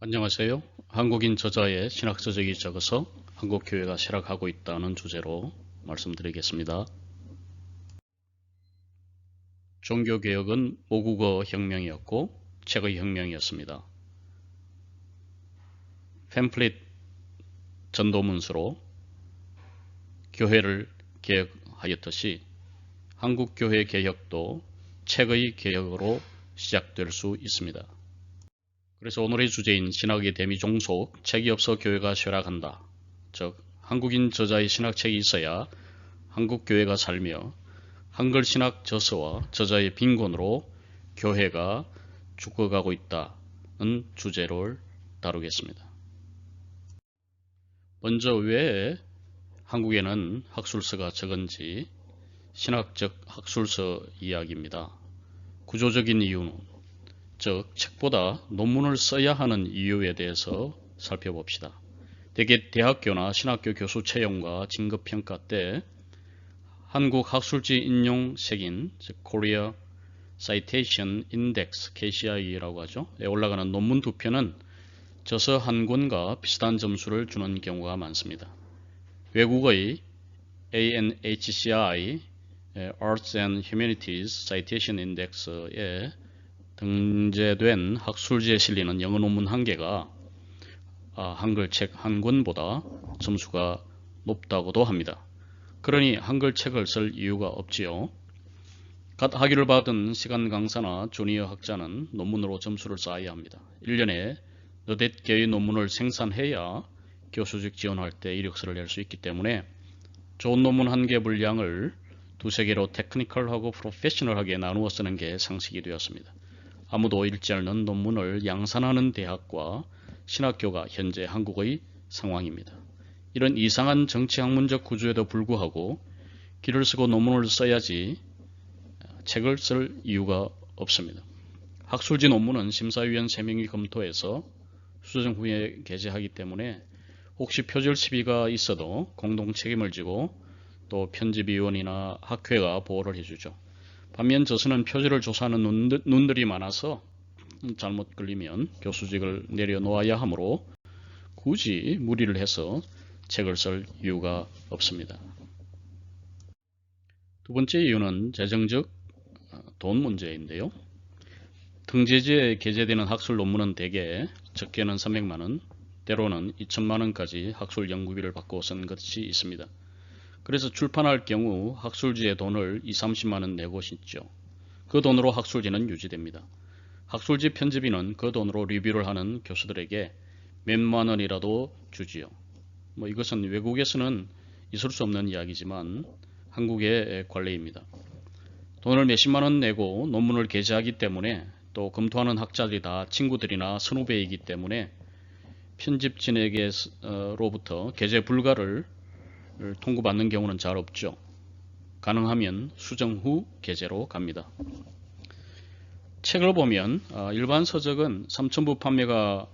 안녕하세요. 한국인 저자의 신학서적이 적어서 한국교회가 쇠락하고 있다는 주제로 말씀드리겠습니다. 종교개혁은 모국어 혁명이었고 책의 혁명이었습니다. 팸플릿 전도문서로 교회를 개혁하였듯이 한국교회 개혁도 책의 개혁으로 시작될 수 있습니다. 그래서 오늘의 주제인 신학의 대미 종속, 책이 없어 교회가 쇠락한다. 즉 한국인 저자의 신학책이 있어야 한국 교회가 살며 한글 신학 저서와 저자의 빈곤으로 교회가 죽어가고 있다는 주제를 다루겠습니다. 먼저 왜 한국에는 학술서가 적은지 신학적 학술서 이야기입니다. 구조적인 이유는 즉 책보다 논문을 써야 하는 이유에 대해서 살펴봅시다. 대개 대학교나 신학교 교수 채용과 진급평가 때 한국 학술지 인용 색인 즉 Korea Citation Index KCI라고 하죠. 에 올라가는 논문 두 편은 저서 한 권과 비슷한 점수를 주는 경우가 많습니다. 외국의 ANHCI Arts and Humanities Citation Index에 등재된 학술지에 실리는 영어 논문 한 개가 아, 한글 책 한 권보다 점수가 높다고도 합니다. 그러니 한글 책을 쓸 이유가 없지요. 갓 학위를 받은 시간 강사나 주니어 학자는 논문으로 점수를 쌓아야 합니다. 1년에 너댓 개의 논문을 생산해야 교수직 지원할 때 이력서를 낼 수 있기 때문에 좋은 논문 한 개 분량을 두세 개로 테크니컬하고 프로페셔널하게 나누어 쓰는 게 상식이 되었습니다. 아무도 읽지 않는 논문을 양산하는 대학과 신학교가 현재 한국의 상황입니다. 이런 이상한 정치학문적 구조에도 불구하고 길을 쓰고 논문을 써야지 책을 쓸 이유가 없습니다. 학술지 논문은 심사위원 3명이 검토해서 수정 후에 게재하기 때문에 혹시 표절 시비가 있어도 공동 책임을 지고 또 편집위원이나 학회가 보호를 해주죠. 반면 저서는 표절을 조사하는 눈들, 이 많아서 잘못 걸리면 교수직을 내려놓아야 하므로 굳이 무리를 해서 책을 쓸 이유가 없습니다. 두 번째 이유는 재정적 돈 문제인데요. 등재지에 게재되는 학술 논문은 대개 적게는 300만원, 때로는 2천만원까지 학술 연구비를 받고 쓴 것이 있습니다. 그래서 출판할 경우 학술지에 돈을 2, 30만원 내고 싶죠. 그 돈으로 학술지는 유지됩니다. 학술지 편집인은 그 돈으로 리뷰를 하는 교수들에게 몇만 원이라도 주지요. 뭐 이것은 외국에서는 있을 수 없는 이야기지만 한국의 관례입니다. 돈을 몇십만 원 내고 논문을 게재하기 때문에 또 검토하는 학자들이 다 친구들이나 선후배이기 때문에 편집진에게로부터 게재 불가를 통구받는 경우는 잘 없죠. 가능하면 수정 후 게재로 갑니다. 책을 보면 어, 일반 서적은 3천부 판매가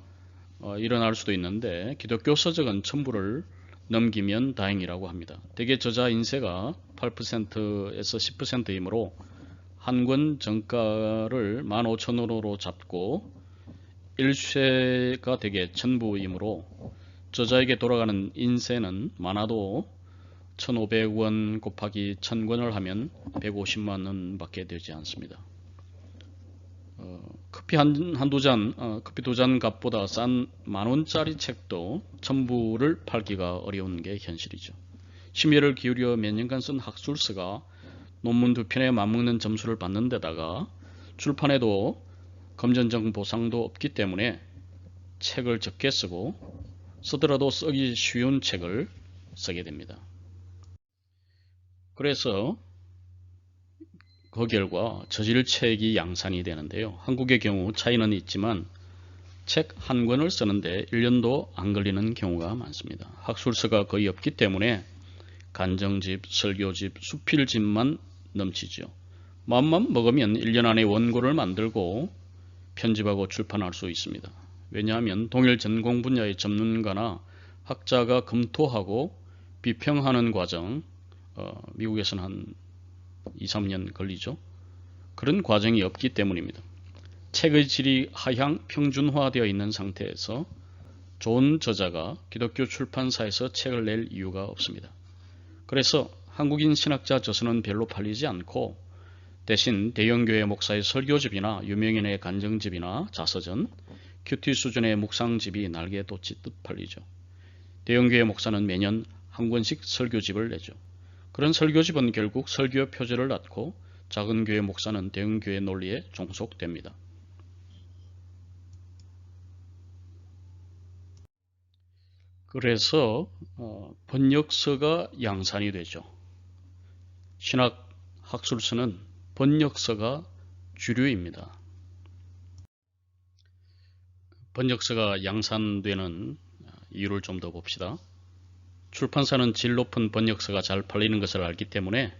어, 일어날 수도 있는데 기독교 서적은 천부를 넘기면 다행이라고 합니다. 대개 저자 인세가 8%에서 10%이므로 한 권 정가를 15,000원으로 잡고 1쇄가 되게 천부이므로 저자에게 돌아가는 인세는 많아도 1,500원 곱하기 1,000권을 하면 150만원 밖에 되지 않습니다. 어, 커피 한, 한 두 잔, 어, 커피 두 잔 값보다 싼 만원짜리 책도 천부를 팔기가 어려운 게 현실이죠. 심혈을 기울여 몇 년간 쓴 학술서가 논문 두 편에 맞먹는 점수를 받는 데다가 출판에도 검전정 보상도 없기 때문에 책을 적게 쓰고 쓰더라도 쓰기 쉬운 책을 쓰게 됩니다. 그래서 그 결과 저질 책이 양산이 되는데요. 한국의 경우 차이는 있지만 책 한 권을 쓰는데 1년도 안 걸리는 경우가 많습니다. 학술서가 거의 없기 때문에 간정집, 설교집, 수필집만 넘치죠. 마음만 먹으면 1년 안에 원고를 만들고 편집하고 출판할 수 있습니다. 왜냐하면 동일 전공 분야의 전문가나 학자가 검토하고 비평하는 과정, 어, 미국에서는 한 2, 3년 걸리죠. 그런 과정이 없기 때문입니다. 책의 질이 하향 평준화되어 있는 상태에서 좋은 저자가 기독교 출판사에서 책을 낼 이유가 없습니다. 그래서 한국인 신학자 저서는 별로 팔리지 않고 대신 대형교회 목사의 설교집이나 유명인의 간증집이나 자서전, 큐티 수준의 묵상집이 날개 돋짓듯 팔리죠. 대형교회 목사는 매년 한 권씩 설교집을 내죠. 그런 설교집은 결국 설교 표절을 낳고 작은 교회 목사는 대형 교회 논리에 종속됩니다. 그래서 어, 번역서가 양산이 되죠. 신학 학술서는 번역서가 주류입니다. 번역서가 양산되는 이유를 좀 더 봅시다. 출판사는 질 높은 번역서가 잘 팔리는 것을 알기 때문에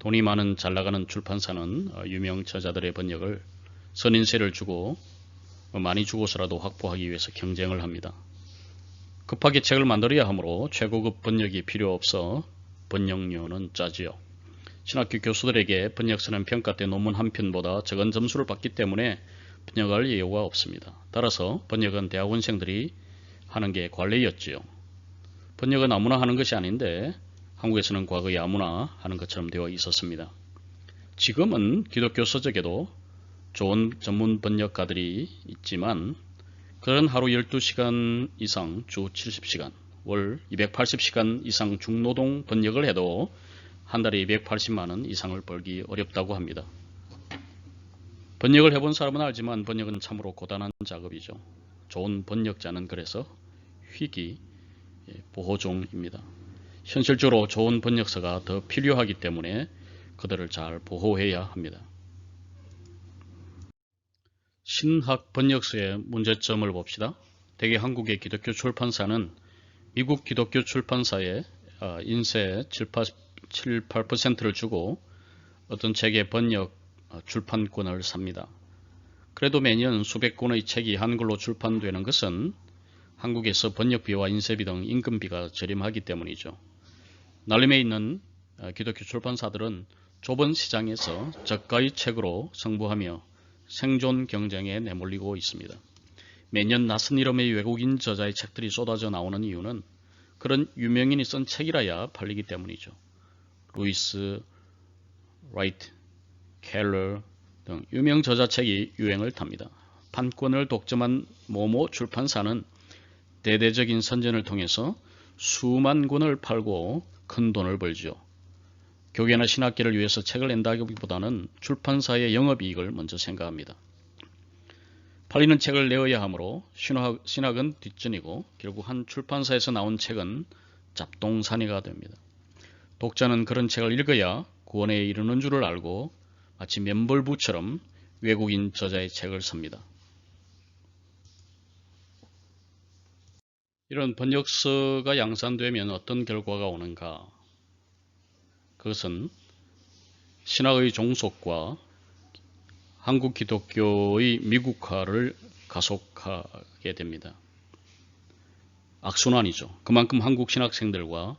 돈이 많은 잘 나가는 출판사는 어, 유명 저자들의 번역을 선인세를 주고 많이 주고서라도 확보하기 위해서 경쟁을 합니다. 급하게 책을 만들어야 하므로 최고급 번역이 필요 없어 번역료는 짜지요. 신학교 교수들에게 번역서는 평가 때 논문 한 편보다 적은 점수를 받기 때문에 번역할 이유가 없습니다. 따라서 번역은 대학원생들이 하는 게 관례였지요. 번역은 아무나 하는 것이 아닌데 한국에서는 과거에 아무나 하는 것처럼 되어 있었습니다. 지금은 기독교 서적에도 좋은 전문 번역가들이 있지만 그런 하루 12시간 이상 주 70시간, 월 280시간 이상 중노동 번역을 해도 한 달에 280만원 이상을 벌기 어렵다고 합니다. 번역을 해본 사람은 알지만 번역은 참으로 고단한 작업이죠. 좋은 번역자는 그래서 예, 보호종입니다. 현실적으로 좋은 번역서가 더 필요하기 때문에 그들을 잘 보호해야 합니다. 신학 번역서의 문제점을 봅시다. 대개 한국의 기독교 출판사는 미국 기독교 출판사의 어, 인세 7, 8%를 주고 어떤 책의 번역 어, 출판권을 삽니다. 그래도 매년 수백 권의 책이 한글로 출판되는 것은 한국에서 번역비와 인쇄비 등 임금비가 저렴하기 때문이죠. 날림에 있는 어, 기독교 출판사들은 좁은 시장에서 저가의 책으로 승부하며 생존 경쟁에 내몰리고 있습니다. 매년 낯선 이름의 외국인 저자의 책들이 쏟아져 나오는 이유는 그런 유명인이 쓴 책이라야 팔리기 때문이죠. 루이스, 라이트, 켈러 등 유명 저자 책이 유행을 탑니다. 판권을 독점한 모모 출판사는 대대적인 선전을 통해서 수만 권을 팔고 큰 돈을 벌죠. 교계나 신학계를 위해서 책을 낸다기보다는 출판사의 영업이익을 먼저 생각합니다. 팔리는 책을 내어야 하므로 신학, 신학은 뒷전이고 결국 한 출판사에서 나온 책은 잡동사니가 됩니다. 독자는 그런 책을 읽어야 구원에 이르는 줄을 알고 마치 면벌부처럼 외국인 저자의 책을 삽니다. 이런 번역서가 양산되면 어떤 결과가 오는가? 그것은 신학의 종속과 한국 기독교의 미국화를 가속하게 됩니다. 악순환이죠. 그만큼 한국 신학생들과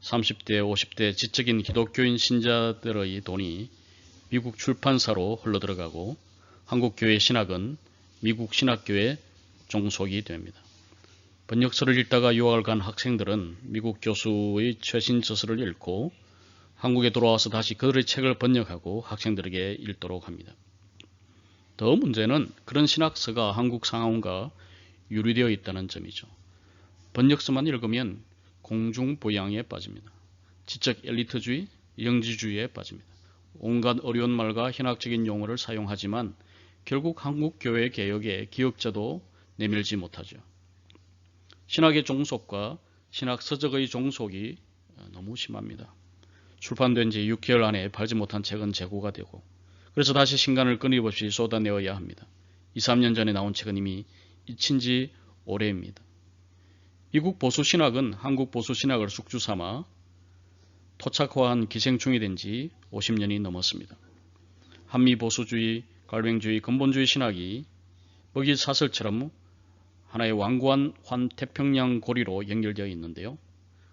30대, 50대 지적인 기독교인 신자들의 돈이 미국 출판사로 흘러들어가고 한국교회 신학은 미국 신학교에 종속이 됩니다. 번역서를 읽다가 유학을 간 학생들은 미국 교수의 최신 저서를 읽고 한국에 돌아와서 다시 그들의 책을 번역하고 학생들에게 읽도록 합니다. 더 문제는 그런 신학서가 한국 상황과 유리되어 있다는 점이죠. 번역서만 읽으면 공중보양에 빠집니다. 지적 엘리트주의, 영지주의에 빠집니다. 온갖 어려운 말과 현학적인 용어를 사용하지만 결국 한국 교회 개혁의 기억자도 내밀지 못하죠. 신학의 종속과 신학 서적의 종속이 너무 심합니다. 출판된 지 6개월 안에 팔지 못한 책은 재고가 되고 그래서 다시 신간을 끊임없이 쏟아내어야 합니다. 2, 3년 전에 나온 책은 이미 잊힌 지 오래입니다. 미국 보수신학은 한국 보수신학을 숙주삼아 토착화한 기생충이 된 지 50년이 넘었습니다. 한미 보수주의, 갈뱅주의, 근본주의 신학이 먹이 사슬처럼 하나의 완고한 환태평양 고리로 연결되어 있는데요.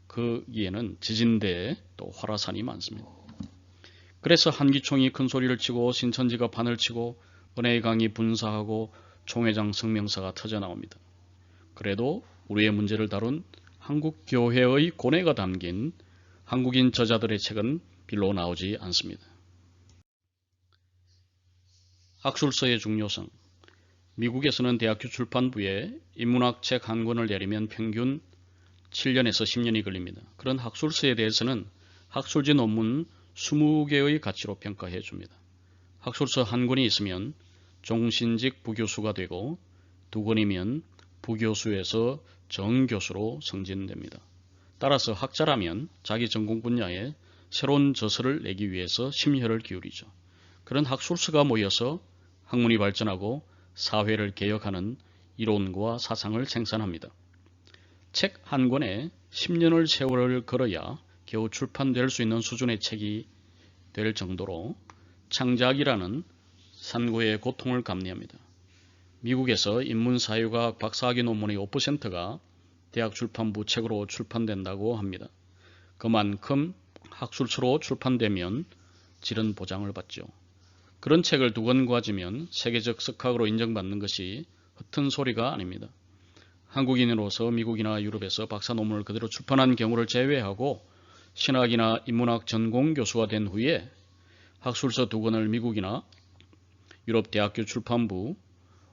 거기에는 지진대 또 화라산이 많습니다. 그래서 한기총이 큰 소리를 치고 신천지가 판을 치고 번외강이 분사하고 총회장 성명서가 터져 나옵니다. 그래도 우리의 문제를 다룬 한국교회의 고뇌가 담긴 한국인 저자들의 책은 빌로 나오지 않습니다. 학술서의 중요성 미국에서는 대학교 출판부에 인문학 책 한 권을 내리면 평균 7년에서 10년이 걸립니다. 그런 학술서에 대해서는 학술지 논문 20개의 가치로 평가해 줍니다. 학술서 한 권이 있으면 종신직 부교수가 되고 두 권이면 부교수에서 정교수로 승진됩니다. 따라서 학자라면 자기 전공 분야에 새로운 저서를 내기 위해서 심혈을 기울이죠. 그런 학술서가 모여서 학문이 발전하고 사회를 개혁하는 이론과 사상을 생산합니다. 책 한 권에 10년을 세월을 걸어야 겨우 출판될 수 있는 수준의 책이 될 정도로 창작이라는 산고의 고통을 감내합니다. 미국에서 인문사회과학 박사학위 논문의 5%가 대학 출판부 책으로 출판된다고 합니다. 그만큼 학술서로 출판되면 질은 보장을 받죠. 그런 책을 두 권 가지면 세계적 석학으로 인정받는 것이 흩은 소리가 아닙니다. 한국인으로서 미국이나 유럽에서 박사 논문을 그대로 출판한 경우를 제외하고 신학이나 인문학 전공 교수가 된 후에 학술서 두 권을 미국이나 유럽 대학교 출판부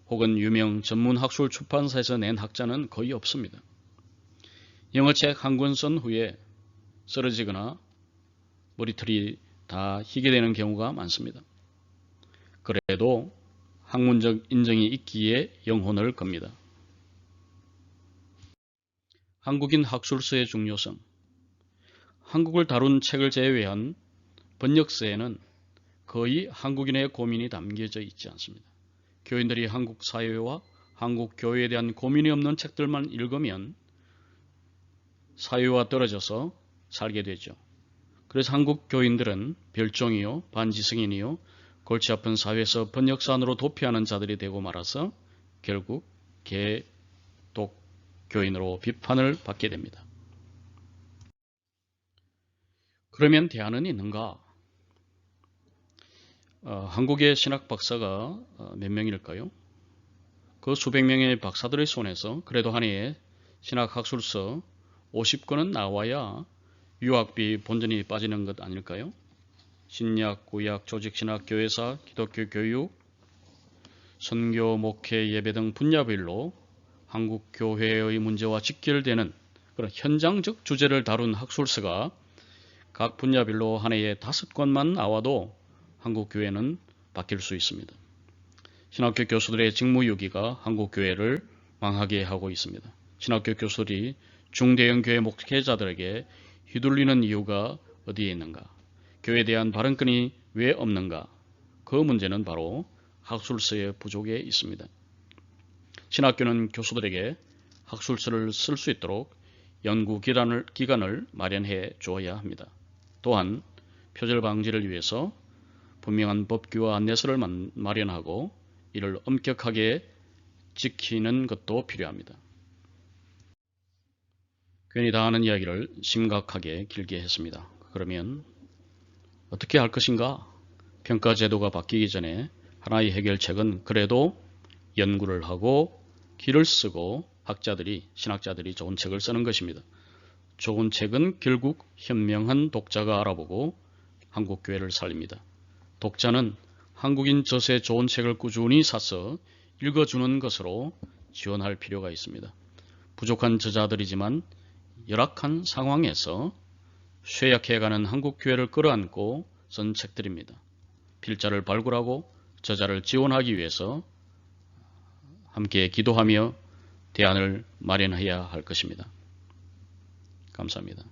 혹은 유명 전문 학술 출판사에서 낸 학자는 거의 없습니다. 영어책 한 권 쓴 후에 쓰러지거나 머리털이 다 희게 되는 경우가 많습니다. 그래도 학문적 인정이 있기에 영혼을 겁니다. 한국인 학술서의 중요성 한국을 다룬 책을 제외한 번역서에는 거의 한국인의 고민이 담겨져 있지 않습니다. 교인들이 한국 사회와 한국 교회에 대한 고민이 없는 책들만 읽으면 사회와 떨어져서 살게 되죠. 그래서 한국 교인들은 별종이요, 반지승인이요, 골치 아픈 사회에서 번역산으로 도피하는 자들이 되고 말아서 결국 개독 교인으로 비판을 받게 됩니다. 그러면 대안은 있는가? 어, 한국의 신학 박사가 어, 몇 명일까요? 그 수백 명의 박사들의 손에서 그래도 한 해에 신학 학술서 50권은 나와야 유학비 본전이 빠지는 것 아닐까요? 신약, 구약, 조직신학, 교회사, 기독교 교육, 선교, 목회, 예배 등 분야별로 한국 교회의 문제와 직결되는 그런 현장적 주제를 다룬 학술서가 각 분야별로 한 해에 다섯 권만 나와도 한국 교회는 바뀔 수 있습니다. 신학교 교수들의 직무유기가 한국 교회를 망하게 하고 있습니다. 신학교 교수들이 중대형 교회 목회자들에게 휘둘리는 이유가 어디에 있는가? 교회에 대한 발언권이 왜 없는가? 그 문제는 바로 학술서의 부족에 있습니다. 신학교는 교수들에게 학술서를 쓸 수 있도록 연구 기간을, 기간을 마련해 주어야 합니다. 또한 표절 방지를 위해서 분명한 법규와 안내서를 마련하고 이를 엄격하게 지키는 것도 필요합니다. 괜히 다 하는 이야기를 심각하게 길게 했습니다. 그러면 어떻게 할 것인가? 평가 제도가 바뀌기 전에 하나의 해결책은 그래도 연구를 하고 길을 쓰고 학자들이 신학자들이 좋은 책을 쓰는 것입니다. 좋은 책은 결국 현명한 독자가 알아보고 한국 교회를 살립니다. 독자는 한국인 젖의 좋은 책을 꾸준히 사서 읽어주는 것으로 지원할 필요가 있습니다. 부족한 저자들이지만 열악한 상황에서 쇠약해가는 한국 교회를 끌어안고 쓴 책들입니다. 필자를 발굴하고 저자를 지원하기 위해서 함께 기도하며 대안을 마련해야 할 것입니다. 감사합니다.